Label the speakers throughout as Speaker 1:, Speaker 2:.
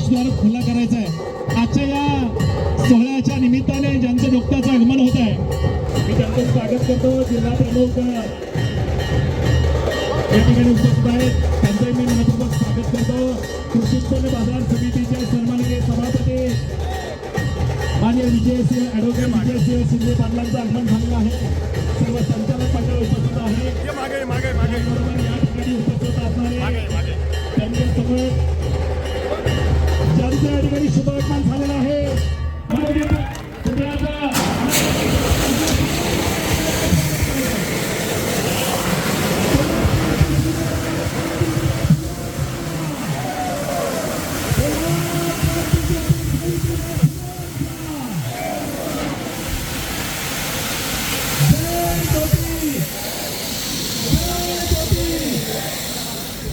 Speaker 1: प्रवेश द्वार खुला करायचं आहे. आजच्या या सोहळ्याच्या निमित्ताने ज्यांचं नुकताचं आगमन होत आहे. मी त्यांचं स्वागत करतो. जिल्हा प्रमुख या ठिकाणी उपस्थित आहेत. त्यांचंही मी मनपूर्वक स्वागत करतो. कृषी उत्पन्न बाजार समितीचे सन्माननीय सभापती माननीय विजय सिंह विजयसिंह विजय सिंह शिंदे पाटलांचं आगमन झालेलं आहे.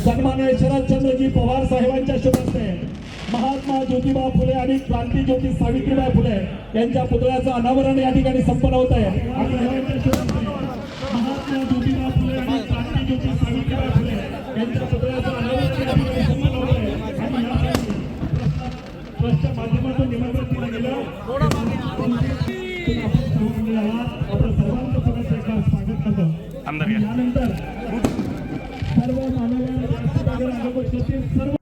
Speaker 1: सन्मान्य शरदचंद्रजी पवार साहेबांच्या शुभस्ते महात्मा ज्योतिबा फुले आणि क्रांती ज्योती सावित्रीबाई फुले यांच्या पुतळ्याचं अनावरण या ठिकाणी संपन्न होत आहे महात्मा ज्योतिबा ट्रस्टच्या माध्यमातून निमंत्रण दिलं गेलं. आपण सर्वांचं स्वागत करतो. यानंतर सर्व मानव सर्व